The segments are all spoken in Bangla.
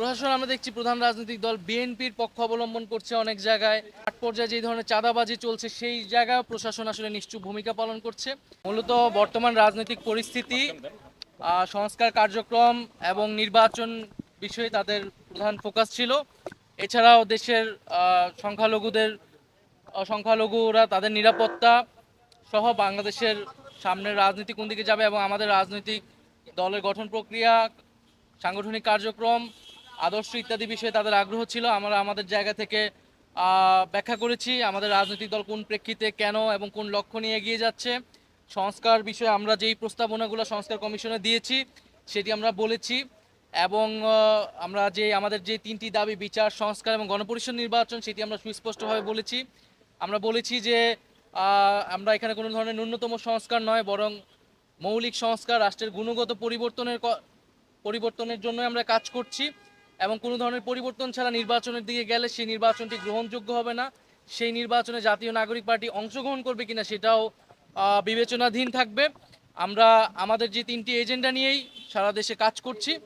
প্রশাসন, আমরা দেখছি প্রধান রাজনৈতিক দল বিএনপির পক্ষ অবলম্বন করছে অনেক জায়গায়। আট পর্যায়ে যে ধরনের চাঁদাবাজি চলছে, সেই জায়গায় প্রশাসন আসলে নিশ্চুপ ভূমিকা পালন করছে। মূলত বর্তমান রাজনৈতিক পরিস্থিতি সংস্কার কার্যক্রম এবং নির্বাচন বিষয়ে তাদের প্রধান ফোকাস ছিল। এছাড়াও দেশের সংখ্যালঘুদের সংখ্যালঘুরা তাদের নিরাপত্তা সহ বাংলাদেশের সামনের রাজনীতি কোন দিকে যাবে এবং আমাদের রাজনৈতিক দলের গঠন প্রক্রিয়া, সাংগঠনিক কার্যক্রম আদর্শ ইত্যাদি বিষয়ে তাদের আগ্রহ ছিল। আমরা আমাদের জায়গা থেকে ব্যাখ্যা করেছি আমাদের রাজনৈতিক দল কোন প্রেক্ষিতে কেন এবং কোন লক্ষ্য নিয়ে এগিয়ে যাচ্ছে। সংস্কার বিষয়ে আমরা যেই প্রস্তাবনাগুলো সংস্কার কমিশনে দিয়েছি, সেটি আমরা বলেছি এবং আমরা যে আমাদের যে তিনটি দাবি, বিচার, সংস্কার এবং গণপরিষদ নির্বাচন, সেটি আমরা সুস্পষ্টভাবে বলেছি। আমরা বলেছি যে আমরা এখানে কোনো ধরনের ন্যূনতম সংস্কার নয়, বরং মৌলিক সংস্কার, রাষ্ট্রের গুণগত পরিবর্তনের পরিবর্তনের জন্য আমরা কাজ করছি। এবং কোনো ধরনের পরিবর্তন ছাড়া নির্বাচনের দিকে গেলে সেই নির্বাচনটি গ্রহণযোগ্য হবে না। সেই নির্বাচনে জাতীয় নাগরিক পার্টি অংশগ্রহণ করবে কিনা সেটাও বিবেচনাধীন থাকবে। আমরা আমাদের যে তিনটি এজেন্ডা নিয়েই সারা দেশে কাজ করছি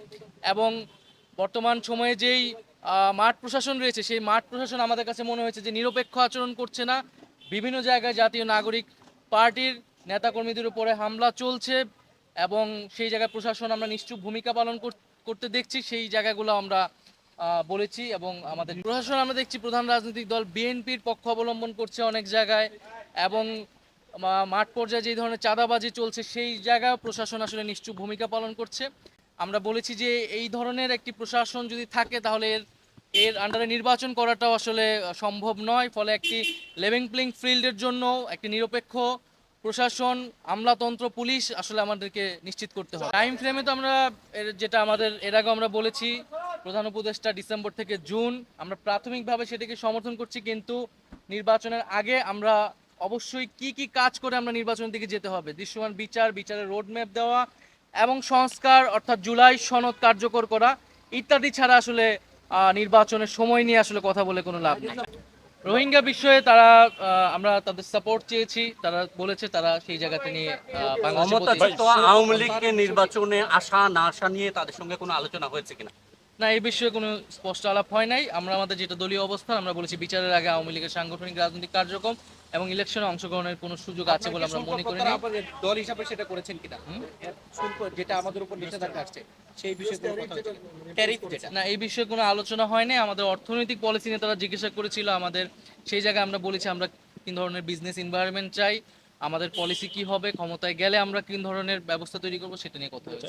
এবং বর্তমান সময়ে যেই মাঠ প্রশাসন রয়েছে, সেই মাঠ প্রশাসন আমাদের কাছে মনে হয়েছে যে নিরপেক্ষ আচরণ করছে না। বিভিন্ন জায়গায় জাতীয় নাগরিক পার্টির নেতাকর্মীদের উপরে হামলা চলছে এবং সেই জায়গায় প্রশাসন আমরা নিশ্চুপ ভূমিকা পালন কর- করতে দেখছি, সেই জায়গাগুলো আমরা বলেছি এবং আমাদের প্রশাসন, আমরা দেখছি প্রধান রাজনৈতিক দল বিএনপির পক্ষ অবলম্বন করছে অনেক জায়গায় এবং মাঠ পর্যায়ে যে ধরনের চাঁদাবাজি চলছে, সেই জায়গায় প্রশাসন আসলে নিশ্চুপ ভূমিকা পালন করছে। আমরা বলেছি যে এই ধরনের একটি প্রশাসন যদি থাকে, তাহলে এর এর আন্ডারে নির্বাচন করাটাও আসলে সম্ভব নয়। ফলে একটি লেভিং প্লেইং ফিল্ডের জন্য একটি নিরপেক্ষ প্রশাসন, আমলাতন্ত্র, পুলিশ আসলে আমাদেরকে নিশ্চিত করতে হবে। টাইম ফ্রেমে তো আমরা যেটা আমাদের, এর আগে আমরা বলেছি, প্রধান উপদেষ্টা ডিসেম্বর থেকে জুন, আমরা প্রাথমিকভাবে সেটাকে সমর্থন করছি, কিন্তু নির্বাচনের আগে আমরা অবশ্যই কি কি কাজ করে আমরা নির্বাচনের দিকে যেতে হবে? দৃশ্যমান বিচার, বিচারের রোডম্যাপ দেওয়া এবং সংস্কার, অর্থাৎ জুলাই সনদ কার্যকর করা, ইত্যাদি ছাড়া আসলে নির্বাচনের সময় নিয়ে আসলে কথা বলে কোনো লাভ নেই। রোহিঙ্গা বিষয়ে তারা আমরা তাদের সাপোর্ট চেয়েছি। তারা বলেছে তারা সেই জায়গাতে নিয়ে আওয়ামী লীগকে নির্বাচনে আসা না আসা নিয়ে তাদের সঙ্গে কোনো আলোচনা হয়েছে কিনা? না এই বিষয়ে কোনো স্পষ্ট আলাপ হয় নাই। আমরা আমাদের যেটা দলীয় অবস্থান আমরা বলেছি বিচারের আগে আওয়ামী লীগের সাংগঠনিক রাজনৈতিক কার্যক্রম এবং ইলেকশনে অংশগ্রহণের কোনো সুযোগ আছে বলে আমরা মনে করি না দল হিসাবে সেটা করেছেন কিনা? শুল্ক যেটা আমাদের উপর নিষেধাজ্ঞা আসছে সেই বিষয়ে কোনো কথা ট্যারিফ যেটা। না এই বিষয়ে কোনো আলোচনা হয়নি। আমাদের অর্থনৈতিক পলিসি নিয়ে তারা জিজ্ঞাসা করেছিল। আমাদের সেই জায়গায় আমরা বলেছি আমরা তিন ধরনের বিজনেস এনভায়রনমেন্ট চাই। আমাদের পলিসি কি হবে ক্ষমতায় গেলে আমরা কোন ধরনের ব্যবস্থা তৈরি করব সেটা নিয়ে কথা হয়েছে।